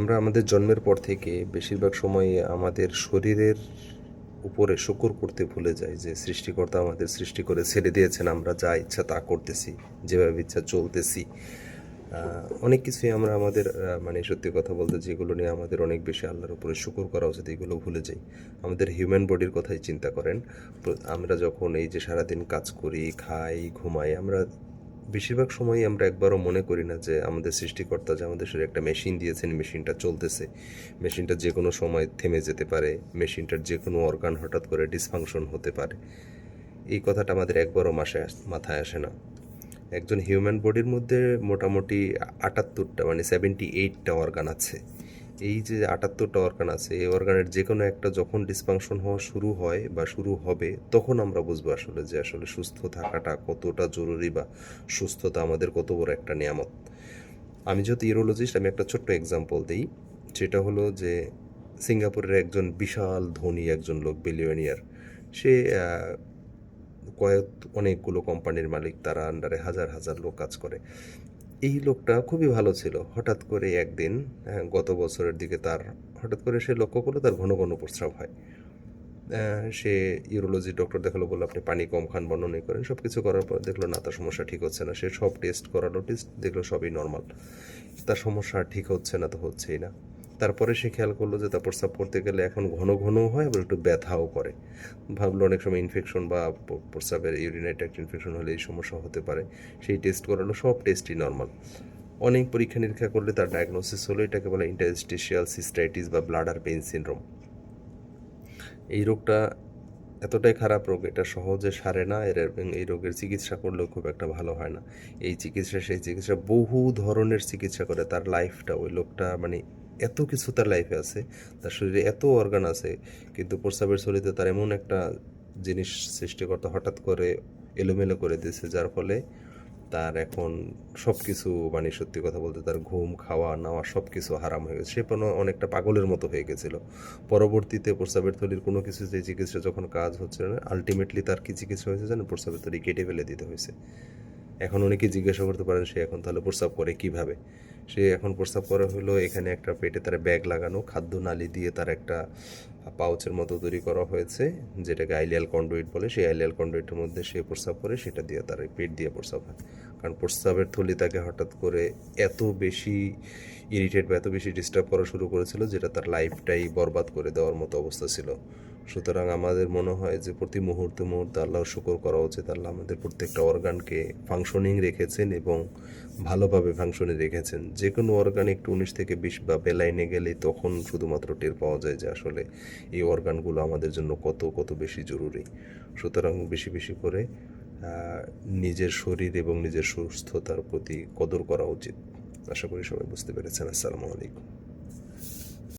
আমরা আমাদের জন্মের পর থেকে বেশিরভাগ সময়ে আমাদের শরীরের উপরে শুকর করতে ভুলে যাই যে সৃষ্টিকর্তা আমাদের সৃষ্টি করে ছেড়ে দিয়েছেন, আমরা যা ইচ্ছা তা করতেছি, যেভাবে ইচ্ছা চলতেছি। অনেক কিছুই আমরা আমাদের মানে সত্যি কথা বলতে যেগুলো নিয়ে আমাদের অনেক বেশি আল্লাহর উপরে শুকর করা উচিত, এগুলো ভুলে যাই। আমাদের হিউম্যান বডির কথাই চিন্তা করেন। আমরা যখন এই যে সারাদিন কাজ করি, খাই, ঘুমাই, আমরা বেশিরভাগ সময়ই আমরা একবারও মনে করি না যে আমাদের সৃষ্টিকর্তা যে আমাদের শরীরে একটা মেশিন দিয়েছেন মেশিনটা চলতেছে। মেশিনটা যে কোনো সময় থেমে যেতে পারে মেশিনটার যে কোনো অর্গান হঠাৎ করে ডিসফাংশন হতে পারে। এই কথাটা আমাদের একবারও মাসে মাথায় আসে না। একজন হিউম্যান বডির মধ্যে মোটামুটি আটাত্তরটা মানে সেভেন্টি এইটটা অর্গান আছে। এই যে আটাত্তরটা অর্গান আছে, এই অর্গানের যে কোনো একটা যখন ডিসফাংশন হওয়া শুরু হয় বা শুরু হবে, তখন আমরা বুঝব আসলে যে আসলে সুস্থ থাকাটা কতটা জরুরি বা সুস্থতা আমাদের কত বড় একটা নিয়ামত। আমি যেহেতু ইউরোলজিস্ট আমি একটা ছোট্ট এক্সাম্পল দিই। সেটা হলো যে সিঙ্গাপুরের একজন বিশাল ধনী একজন লোক বিলিয়নিয়ার সে কয়েক, অনেকগুলো কোম্পানির মালিক, তারা আন্ডারে হাজার হাজার লোক কাজ করে। এই লোকটা খুবই ভালো ছিল। হঠাৎ করে একদিন হ্যাঁ, গত বছরের দিকে তার হঠাৎ করে সে লক্ষ্য করল তার ঘন ঘন প্রস্রাব হয়। সে ইউরোলজি ডক্টর দেখাল বলল আপনি পানি কম খান বর্ণনা করেন। সব কিছু করার পর দেখল না তার সমস্যা ঠিক হচ্ছে না। সে সব টেস্ট করালো টেস্ট দেখল সবই নর্মাল তার সমস্যা ঠিক হচ্ছে না তো হচ্ছেই না। তারপরে সে খেয়াল করল যে তার প্রস্রাব করতে গেলে এখন ঘন ঘনও হয়, আবার একটু ব্যথাও করে। ভাবলো অনেক সময় ইনফেকশন বা প্রস্রাবের ইউরিনারি ট্র্যাক্ট ইনফেকশন হলে এই সমস্যা হতে পারে। সেই টেস্ট করালো, সব টেস্টই নর্মাল অনেক পরীক্ষা নিরীক্ষা করলে তার ডায়াগনোসিস হলো এটাকে বলে ইন্টারস্টিশিয়াল সিস্টাইটিস বা ব্লাডার পেইন সিনড্রোম এই রোগটা এতটাই খারাপ রোগ, এটা সহজে সারে না, এর এবং এই রোগের চিকিৎসা করলেও খুব একটা ভালো হয় না। এই চিকিৎসা, সেই চিকিৎসা বহু ধরনের চিকিৎসা করে, তার লাইফটা ওই লোকটা মানে এত কিছু তার লাইফে আছে, তার শরীরে এত অর্গান আছে, কিন্তু প্রস্রাবের শরীরে তার এমন একটা জিনিস সৃষ্টিকর্তা হঠাৎ করে এলোমেলো করে দিয়েছে, যার ফলে তার এখন সব কিছু মানে সত্যি কথা বলতে তার ঘুম, খাওয়া, নাওয়া সব কিছু হারাম হয়ে গেছে। সে কোনো অনেকটা পাগলের মতো হয়ে গেছিল। পরবর্তীতে প্রস্রাবের থলির কোনো কিছু যে চিকিৎসা যখন কাজ হচ্ছে না আলটিমেটলি তার কী চিকিৎসা হয়েছে জানেন? প্রস্রাবের থলি কেটে ফেলে দিতে হয়েছে। এখন অনেকে জিজ্ঞাসা করতে পারেন, সে এখন তাহলে প্রস্রাব করে কীভাবে? সে এখন প্রস্তাব করা হলো, এখানে একটা পেটে তার ব্যাগ লাগানো, খাদ্য নালি দিয়ে তার একটা পাউচের মতো তৈরি করা হয়েছে, যেটাকে আইলিয়াল কন্ডুইট বলে। সেই আইলিয়াল কন্ডুইটের মধ্যে সে প্রস্রাব করে, সেটা দিয়ে তার পেট দিয়ে প্রস্রাব হয়। কারণ প্রস্রাবের থলি তাকে হঠাৎ করে এত বেশি ইরিটেট বা এত বেশি ডিস্টার্ব করা শুরু করেছিল যেটা তার লাইফটাই বরবাদ করে দেওয়ার মতো অবস্থা ছিল। সুতরাং আমাদের মনে হয় যে প্রতি মুহূর্তে মুহূর্তে আল্লাহর শুকর করা উচিত। আল্লাহ আমাদের প্রত্যেকটা অর্গানকে ফাংশনিং রেখেছেন এবং ভালোভাবে ফাংশনে রেখেছেন। যে কোনো অর্গান একটু উনিশ থেকে বিশ বা বেলাইনে গেলে তখন শুধুমাত্র টের পাওয়া যায় যে আসলে এই অর্গানগুলো আমাদের জন্য কত কত বেশি জরুরি। সুতরাং বেশি বেশি করে নিজের শরীর এবং নিজের সুস্থতার প্রতি কদর করা উচিত। আশা করি সবাই বুঝতে পেরেছেন। আসসালামু আলাইকুম।